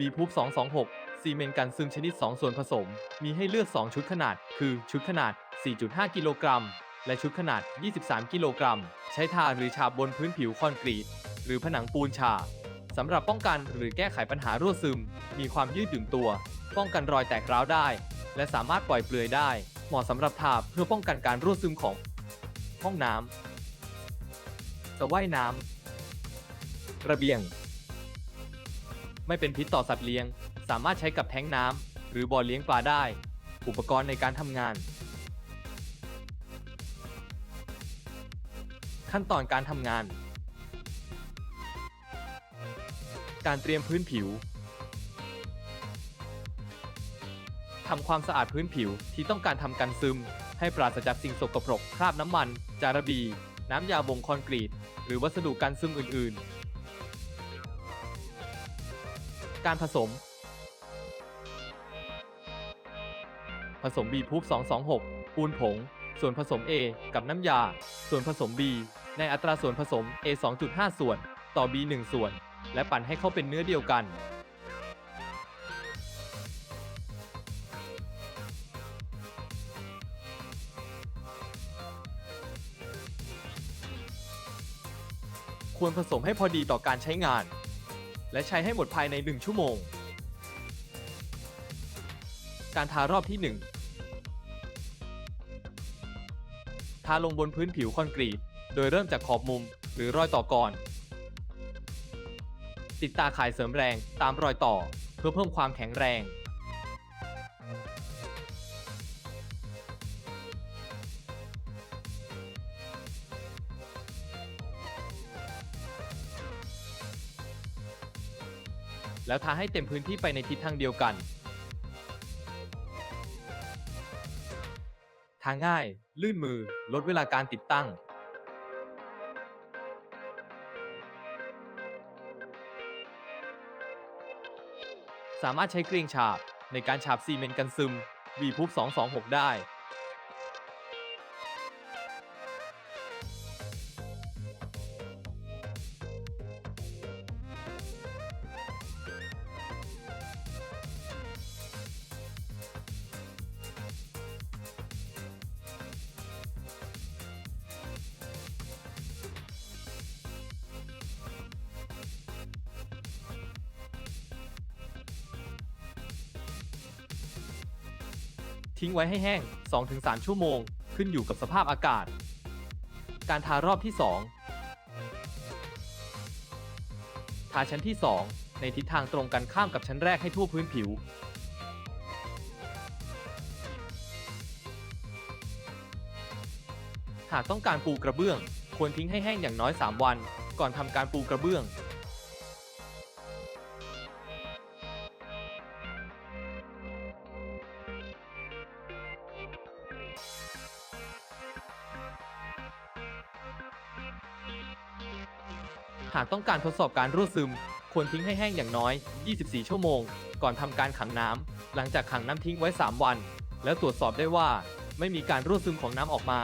บีพูบ226 ซีเมนต์กันซึมชนิด 2 ส่วนผสม มีให้เลือก 2 ชุดขนาด คือชุดขนาด 4.5 กิโลกรัม และชุดขนาด 23 กิโลกรัม ใช้ทาหรือฉาบบนพื้นผิวคอนกรีต หรือผนังปูนฉาบสำหรับป้องกันหรือแก้ไขปัญหารั่วซึม มีความยืดหยุ่นตัว ป้องกันรอยแตกร้าวได้ และสามารถปล่อยเปลือยได้ เหมาะสำหรับทาเพื่อป้องกันการรั่วซึมของ ห้องน้ำสระว่ายน้ำระเบียง ไม่เป็นพิษต่อสัตว์เลี้ยง สามารถใช้กับแท้งน้ำหรือบ่อเลี้ยงปลาได้ อุปกรณ์ในการทำงาน ขั้นตอนการทำงาน การเตรียมพื้นผิวทำความสะอาดพื้นผิวที่ต้องการทำกันซึม ให้ปราศจากสิ่งสกปรกคราบน้ำมัน จาระบี น้ำยาบ่งคอนกรีต หรือวัสดุกันซึมอื่น ๆ การผสม ผสม B พูบ226 ปูนผง ส่วนผสม A กับน้ำยา ส่วนผสม B ในอัตราส่วนผสม A 2.5 ส่วน ต่อ B 1 ส่วน และปั่นให้เข้าเป็นเนื้อเดียวกันควรผสมให้พอดีต่อการใช้งาน และใช้ให้หมดภายใน 1 ชั่วโมง การทารอบที่ 1 ทาลงบนพื้นผิวคอนกรีต โดยเริ่มจากขอบมุมหรือรอยต่อก่อน ติดตาข่ายเสริมแรงตามรอยต่อเพื่อเพิ่มความแข็งแรง แล้วทาให้เต็มพื้นที่ไปในทิศทางเดียวกัน ทาง่าย ลื่นมือ ลดเวลาการติดตั้ง สามารถใช้เกลียงฉาบในการฉาบซีเมนต์กันซึม V พูบ226 ได้ ทิ้งไว้ให้แห้ง 2-3 ชั่วโมง ขึ้นอยู่กับสภาพอากาศ การทารอบที่ 2 ทาชั้นที่ 2 ในทิศทางตรงกันข้ามกับชั้นแรกให้ทั่วพื้นผิว หากต้องการปูกระเบื้อง ควรทิ้งให้แห้งอย่างน้อย 3 วัน ก่อนทำการปูกระเบื้อง หากต้องการทดสอบการรั่วซึม ควรทิ้งให้แห้งอย่างน้อย 24 ชั่วโมง ก่อนทำการขังน้ำ หลังจากขังน้ำทิ้งไว้ 3 วัน แล้วตรวจสอบได้ว่า ไม่มีการรั่วซึมของน้ำออกมา